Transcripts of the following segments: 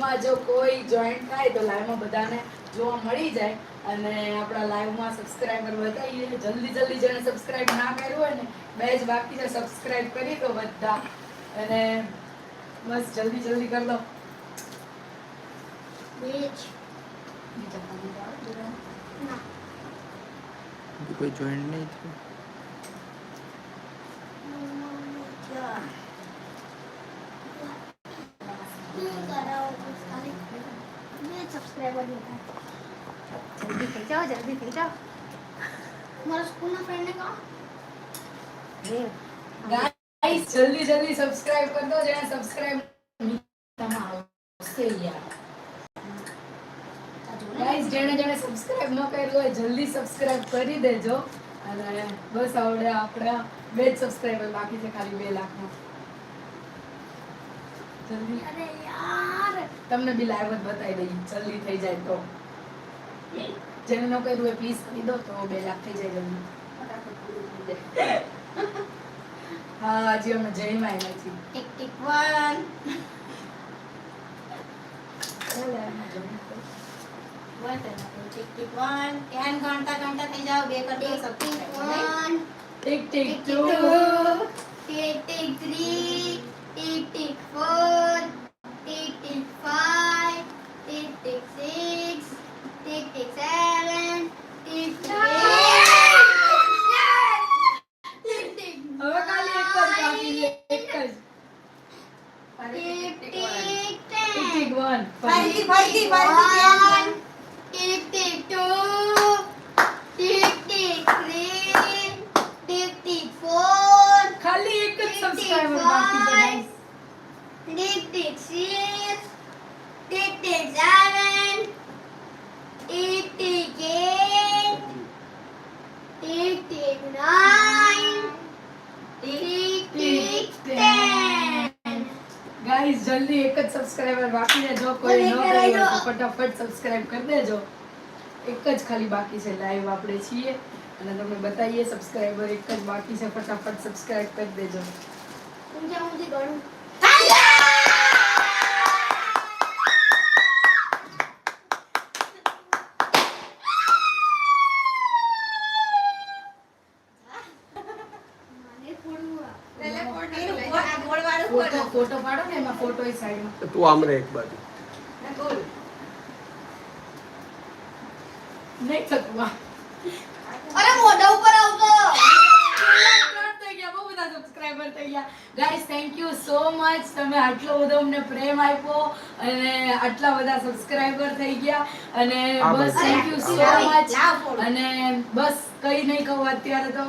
લાઈવમાં જો કોઈ જોઈન્ટ થાય તો લાઈવમાં બધાને જોવા મળી જાય અને આપણા લાઈવમાં સબસ્ક્રાઈબર વધારીએ જલ્દી જલ્દી જેને સબસ્ક્રાઈબ ના કર્યું હોય ને બે જ બાકી છે સબસ્ક્રાઈબ કરી દો બધા. અને બસ જલ્દી જલ્દી કરી દો. કોઈ જોઈન્ટ નહીં થયું શું કરાવો તો ખાલી બે સબસ્ક્રાઇબર દેખાય જેને સબસ્ક્રાઇબ આવશે યાર. ગાઈસ જલ્દી સબસ્ક્રાઇબ કરી દેજો. અને બસ આવડે આપણા બે જ સબસ્ક્રાઇબર બાકી છે, ખાલી બે અરે યાર તમને બી લાઈવ જ બતાવી દઈ જલ્દી થઈ જાય તો. જેને ન કર્યું હોય પ્લીઝ કરી દો તો બે લાખ થઈ જાય જલ્દી. હા હજી અમે જઈમાં નથી tick tick one. Tick tick one. N ગણતા ગણતા થઈ જાવ બે કરી દો tick tick subscribe tick tick tick two. Tick tick three. tick tick four tick tick five tick tick six tick tick seven tick tick હવે ખાલી એક જ બાકી છે એક જ tick tick tick tick one ફરીથી ફરીથી ફરીથી One, tick tick two, tick tick three, tick tick four, ખાલી એક જ tick tick સબસ્ક્રાઇબર બાકી six, tick tick seven, tick tick eight, tick tick nine, tick tick ten. Guys જલ્દી એક જ સબસ્ક્રાઇબર બાકી છે જો કોઈ ન જલ્દી કર્યું હોય તો કરાવી દો. ફટાફટ સબસ્ક્રાઇબ કરી દેજો એક જ ખાલી બાકી છે લાઈવ આપણે છીએ અને તમને બતાવીએ સબસ્ક્રાઇબર એક જ બાકી છે ફટાફટ સબસ્ક્રાઇબ કરી દેજો ઊંચા ઊંચી ગણું. ફોટો. ફોટો પાડો ને એમાં ફોટો એ સાઈડમાં તું આમ રે એક બાજુ. ના, નહીં થતું અરે મોઢા ઉપર આવતો ત્રણ થઈ ગયા બહુ બધા સબસ્ક્રાઇબર થઈ ગયા guys thank you so much તમે આટલો બધો અમને પ્રેમ આપ્યો અને આટલા બધા સબસ્ક્રાઇબર થઈ ગયા. અને બસ. થેન્ક યુ સો મચ અને બસ કઈ નહીં કહું અત્યારે તો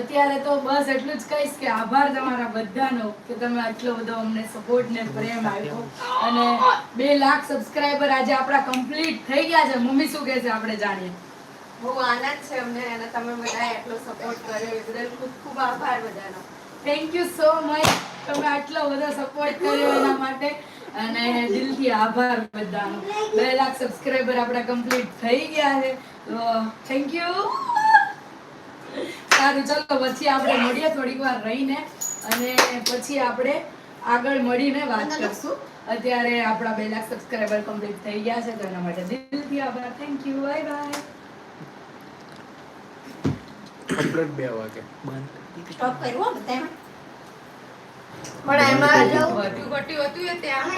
અત્યારે તો બસ એટલું જ કહીશ કે આભાર તમારા બધાનો કે તમે આટલો બધો અમને સપોર્ટ ને પ્રેમ આપ્યો. અને બે લાખ સબસ્ક્રાઇબર આજે આપણા કમ્પ્લીટ થઈ ગયા છે. મમ્મી શું કહે છે આપણે જાણીએ. બહુ આનંદ છે અમને અને તમે બધાએ એટલો સપોર્ટ કર્યો. એ બદલ ખૂબ ખૂબ આભાર બધાનો. થેન્ક યુ સો મચ તમે આટલો બધો સપોર્ટ કર્યો એના માટે. અને દિલથી આભાર બધાનો. બે લાખ સબસ્ક્રાઈબર આપણા કમ્પ્લીટ થઈ ગયા છે. થેન્ક યુ સારું, ચલો, પછી આપણે મળીએ થોડીક વાર રહીને. અને પછી આપણે આગળ મળીને વાત કરશું. અત્યારે આપણા બે લાખ સબસ્ક્રાઈબર કમ્પ્લીટ થઈ ગયા છે, તો એના માટે દિલથી આભાર. Thank you bye bye complete બે વાગે. સ્ટોપ કર્યો હો બધામાં પણ એમાં જો હતું. ઘટ્યું ઘટ્યું હતું એ ત્યાં